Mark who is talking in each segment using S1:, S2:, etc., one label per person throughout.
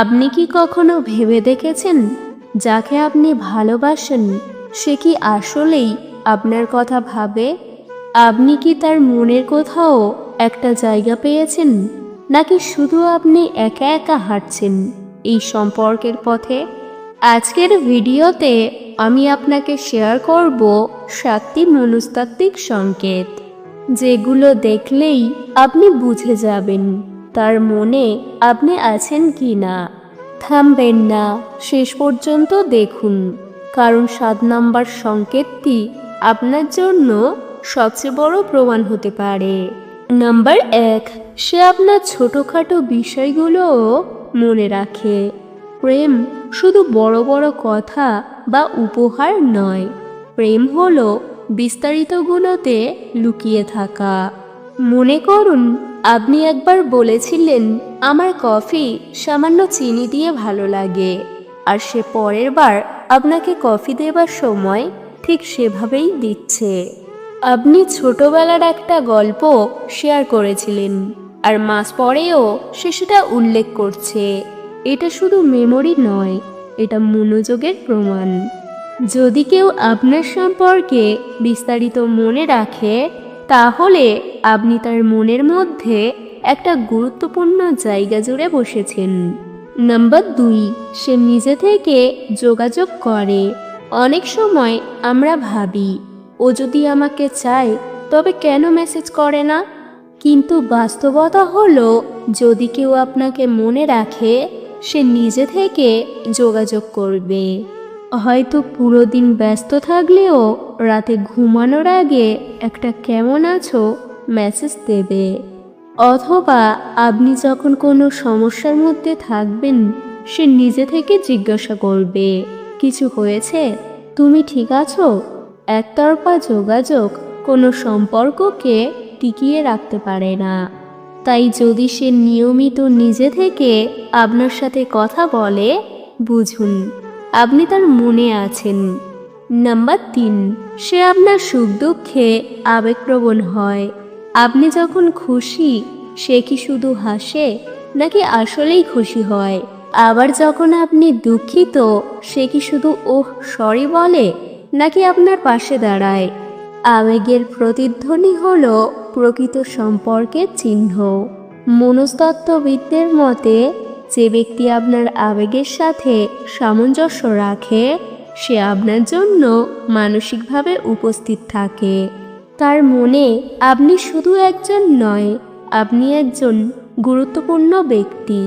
S1: আপনি কি কখনো ভেবে দেখেছেন? যাকে আপনি ভালোবাসেন, সে কি আসলেই আপনার কথা ভাবে? আপনি কি তার মনের কোথাও একটা জায়গা পেয়েছেন? নাকি শুধু আপনি একা একা হাঁটছেন এই সম্পর্কের পথে? আজকের ভিডিওতে আমি আপনাকে শেয়ার করব সাতটি মনস্তাত্ত্বিক সংকেত, যেগুলো দেখলেই আপনি বুঝে যাবেন। তার মনে আপনি আছেন কি না? থামবেন না, শেষ পর্যন্ত দেখুন। কারণ সাত নাম্বার সংকেতটি আপনার জন্য সবচেয়ে বড় প্রমাণ হতে পারে। নাম্বার এক, সে আপনার ছোটোখাটো বিষয়গুলোও মনে রাখে। প্রেম শুধু বড় বড় কথা বা উপহার নয়। প্রেম হলো বিস্তারিতগুলোতে লুকিয়ে থাকা। মনে করুন আপনি একবার বলেছিলেন, আমার কফি সামান্য চিনি দিয়ে ভালো লাগে। আর সে পরের বার আপনাকে কফি দেবার সময় ঠিক সেভাবেই দিচ্ছে। আপনি ছোটবেলার একটা গল্প শেয়ার করেছিলেন, আর মাস পরেও সে সেটা উল্লেখ করছে। এটা শুধু মেমোরি নয়, এটা মনোযোগের প্রমাণ। যদি কেউ আপনার সম্পর্কে বিস্তারিত মনে রাখে তাহলে আপনি তার মনের মধ্যে একটা গুরুত্বপূর্ণ জায়গা জুড়ে বসেছেন। নাম্বার দুই, সে নিজে থেকে যোগাযোগ করে। অনেক সময় আমরা ভাবি, ও যদি আমাকে চায়, তবে কেন মেসেজ করে না? কিন্তু বাস্তবতা হলো, যদি কেউ আপনাকে মনে রাখে, সে নিজে থেকে যোগাযোগ করবে। হয়তো পুরো দিন ব্যস্ত থাকলেও রাতে ঘুমানোর আগে একটা কেমন আছো মেসেজ দেবে। অথবা আপনি যখন কোনো সমস্যার মধ্যে থাকবেন, সে নিজে থেকে জিজ্ঞাসা করবে, কিছু হয়েছে? তুমি ঠিক আছো? একতরফা যোগাযোগ কোনো সম্পর্ককে টিকিয়ে রাখতে পারে না। তাই যদি সে নিয়মিত নিজে থেকে আপনার সাথে কথা বলে, বুঝুন আপনি তার মনে আছেন। নাম্বার তিন, সে আপনার সুখ দুঃখে আবেগপ্রবণ হয়। আপনি যখন খুশি, সে কি শুধু হাসে, নাকি আসলেই খুশি হয়? আবার যখন আপনি দুঃখিত, সে কি শুধু ওহ সরি বলে, নাকি আপনার পাশে দাঁড়ায়? আবেগের প্রতিধ্বনি হল প্রকৃত সম্পর্কের চিহ্ন। মনস্তত্ত্ববিদদের মতে যে ব্যক্তি আপনার আবেগের সাথে সামঞ্জস্য রাখে, সে আপনার জন্য মানসিকভাবে উপস্থিত থাকে। তার মনে, আপনি শুধু একজন নয়, আপনি একজন গুরুত্বপূর্ণ ব্যক্তি,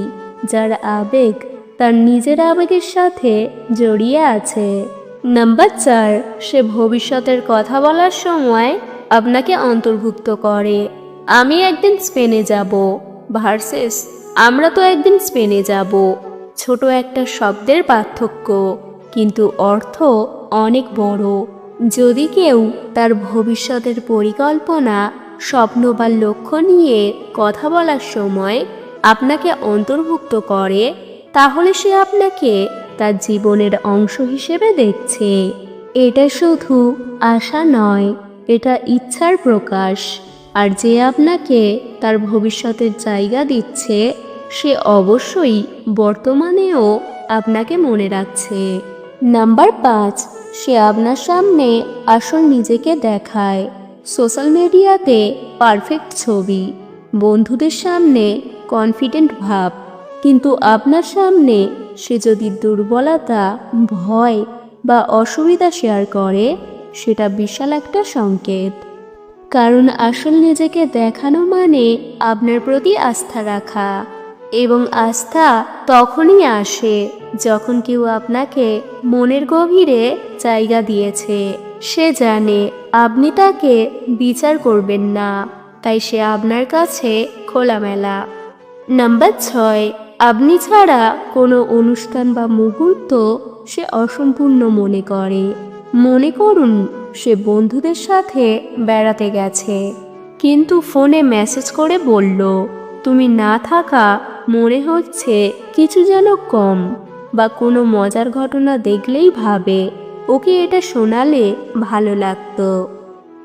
S1: যার আবেগ তার নিজের আবেগের সাথে জড়িয়ে আছে। নাম্বার চার, সে ভবিষ্যতের কথা বলার সময় আপনাকে অন্তর্ভুক্ত করে। আমি একদিন স্পেনে যাব, ভার্সেস আমরা তো একদিন স্পেনে যাব। ছোট একটা শব্দের পার্থক্য। কিন্তু অর্থ অনেক বড়। যদি কেউ তার ভবিষ্যতের পরিকল্পনা, স্বপ্ন বা লক্ষ্য নিয়ে কথা বলার সময় আপনাকে অন্তর্ভুক্ত করে, তাহলে সে আপনাকে তার জীবনের অংশ হিসেবে দেখছে। এটা শুধু আশা নয়, এটা ইচ্ছার প্রকাশ। আর যে আপনাকে তার ভবিষ্যতের জায়গা দিচ্ছে সে অবশ্যই বর্তমানেও আপনাকে মনে রাখছে। নাম্বার পাঁচ, সে আপনার সামনে আসল নিজেকে দেখায়। সোশ্যাল মিডিয়াতে পারফেক্ট ছবি, বন্ধুদের সামনে কনফিডেন্ট ভাব। কিন্তু আপনার সামনে সে যদি দুর্বলতা, ভয় বা অসুবিধা শেয়ার করে, সেটা বিশাল একটা সংকেত। কারণ আসল নিজেকে দেখানো মানে আপনার প্রতি আস্থা রাখা। এবং আস্থা তখনই আসে যখন কেউ আপনাকে মনের গভীরে জায়গা দিয়েছে। সে জানে আপনি তাকে বিচার করবেন না, তাই সে আপনার কাছে খোলামেলা। নাম্বার ছয়, আপনি ছাড়া কোনো অনুষ্ঠান বা মুহূর্ত সে অসম্পূর্ণ মনে করে। মনে করুন, সে বন্ধুদের সাথে বেড়াতে গেছে। কিন্তু ফোনে মেসেজ করে বলল, তুমি না থাকা মনে হচ্ছে কিছু যেন কম বা কোনো মজার ঘটনা দেখলেই ভাবে। ওকে এটা শোনালে ভালো লাগতো।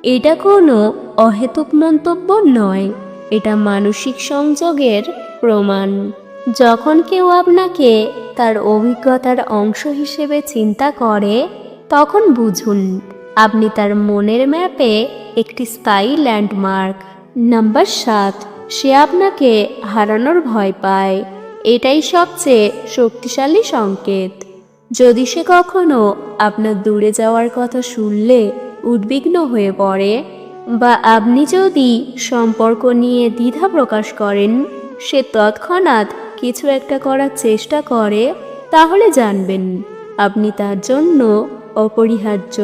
S1: এটা কোনো অহেতুক মন্তব্য নয়। এটা মানসিক সংযোগের প্রমাণ। যখন কেউ আপনাকে তার অভিজ্ঞতার অংশ হিসেবে চিন্তা করে, তখন বুঝুন, আপনি তার মনের ম্যাপে একটি স্থায়ী ল্যান্ডমার্ক। নাম্বার সাত সে আপনাকে হারানোর ভয় পায়। এটাই সবচেয়ে শক্তিশালী সংকেত। যদি সে কখনো আপনার দূরে যাওয়ার কথা শুনলে উদ্বিগ্ন হয়ে পড়ে, বা আপনি যদি সম্পর্ক নিয়ে দ্বিধা প্রকাশ করেন, সে তৎক্ষণাৎ কিছু একটা করার চেষ্টা করে, তাহলে জানবেন আপনি তার জন্য অপরিহার্য।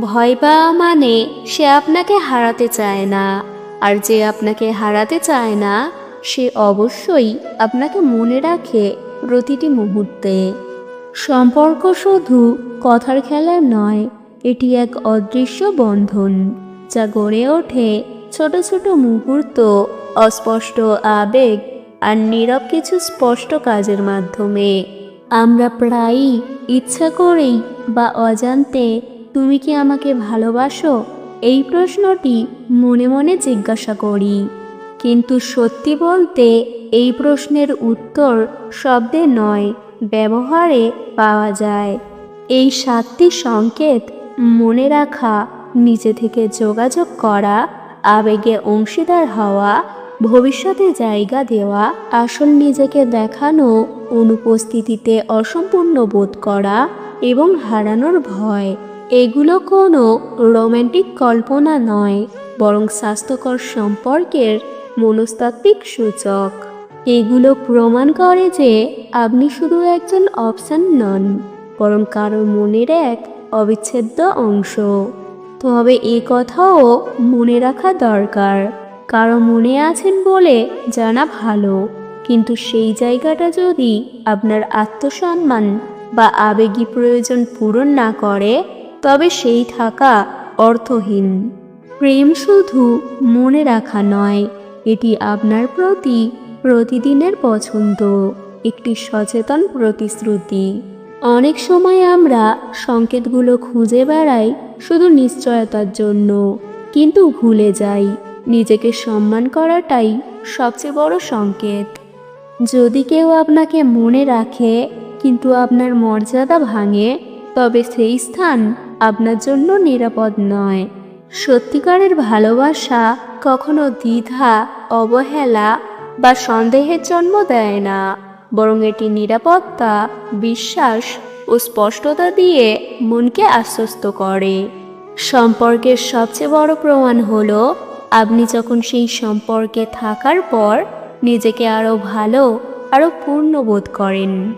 S1: ভয় পাওয়া মানে সে আপনাকে হারাতে চায় না। আর যে আপনাকে হারাতে চায় না, সে অবশ্যই আপনাকে মনে রাখে প্রতিটি মুহূর্তে। সম্পর্ক শুধু কথার খেলা নয়, এটি এক অদৃশ্য বন্ধন যা গড়ে ওঠে ছোট ছোট মুহূর্ত, অস্পষ্ট আবেগ আর নীরব কিছু স্পষ্ট কাজের মাধ্যমে। আমরা প্রায়ই ইচ্ছা করেই বা অজান্তে, তুমি কি আমাকে ভালোবাসো? এই প্রশ্নটি মনে মনে জিজ্ঞাসা করি। কিন্তু সত্যি বলতে এই প্রশ্নের উত্তর শব্দে নয়, ব্যবহারে পাওয়া যায়। এই সাতটি সংকেত মনে রাখা, নিজে থেকে যোগাযোগ করা, আবেগে অংশীদার হওয়া, ভবিষ্যতে জায়গা দেওয়া, আসল নিজেকে দেখানো, অনুপস্থিতিতে অসম্পূর্ণ বোধ করা এবং হারানোর ভয়। এগুলো কোনো রোম্যান্টিক কল্পনা নয়, বরং স্বাস্থ্যকর সম্পর্কের মনস্তাত্ত্বিক সূচক। এগুলো প্রমাণ করে যে আপনি শুধু একজন অপশান নন, বরং কারও মনের এক অবিচ্ছেদ্য অংশ। তবে এ কথাও মনে রাখা দরকার। কারও মনে আছেন বলে জানা ভালো, কিন্তু সেই জায়গাটা যদি আপনার আত্মসম্মান বা আবেগী প্রয়োজন পূরণ না করে তবে সেই থাকা অর্থহীন। প্রেম শুধু মনে রাখা নয়, এটি আপনার প্রতি প্রতিদিনের পছন্দ, একটি সচেতন প্রতিশ্রুতি। অনেক সময় আমরা সংকেতগুলো খুঁজে বেড়াই শুধু নিশ্চয়তার জন্য, কিন্তু ভুলে যাই, নিজেকে সম্মান করাটাই সবচেয়ে বড় সংকেত। যদি কেউ আপনাকে মনে রাখে, কিন্তু আপনার মর্যাদা ভাঙে, তবে সেই স্থান আপনার জন্য নিরাপদ নয়। সত্যিকারের ভালোবাসা কখনো দ্বিধা, অবহেলা বা সন্দেহের জন্ম দেয় না। বরং এটি নিরাপত্তা, বিশ্বাস ও স্পষ্টতা দিয়ে মনকে আশ্বস্ত করে। সম্পর্কের সবচেয়ে বড় প্রমাণ হলো, আপনি যখন সেই সম্পর্কে থাকার পর নিজেকে আরও ভালো আরও পূর্ণ বোধ করেন।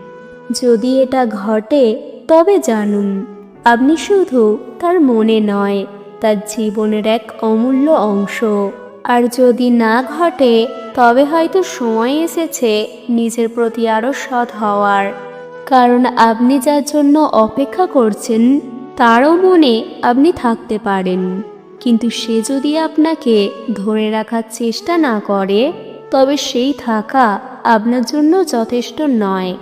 S1: যদি এটা ঘটে, তবে জানুন আপনি শুধু তার মনে নয়, তার জীবনের এক অমূল্য অংশ। আর যদি না ঘটে, তবে হয়তো সময় এসেছে নিজের প্রতি আরও সৎ হওয়ার। কারণ আপনি যার জন্য অপেক্ষা করছেন, তারও মনে আপনি থাকতে পারেন। কিন্তু সে যদি আপনাকে ধরে রাখার চেষ্টা না করে, তবে সেই থাকা আপনার জন্য যথেষ্ট নয়।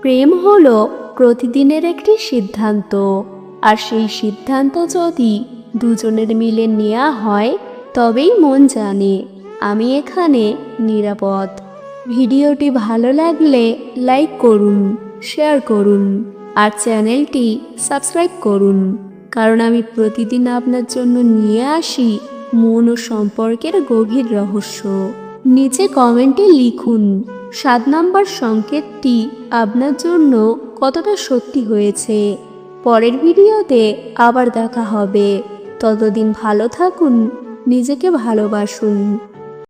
S1: প্রেম হলো প্রতিদিনের একটি সিদ্ধান্ত। আর সেই সিদ্ধান্ত যদি দুজনের মিলে নেওয়া হয়, তবেই মন জানে আমি এখানে নিরাপদ। ভিডিওটি ভালো লাগলে লাইক করুন, শেয়ার করুন আর চ্যানেলটি সাবস্ক্রাইব করুন। কারণ আমি প্রতিদিন আপনার জন্য নিয়ে আসি মন ও সম্পর্কের গভীর রহস্য। নিচে কমেন্টে লিখুন, সাত নম্বর সংকেতটি আপনার জন্য কতটা সত্যি হয়েছে? পরের ভিডিওতে আবার দেখা হবে। ততদিন ভালো থাকুন নিজেকে ভালোবাসুন।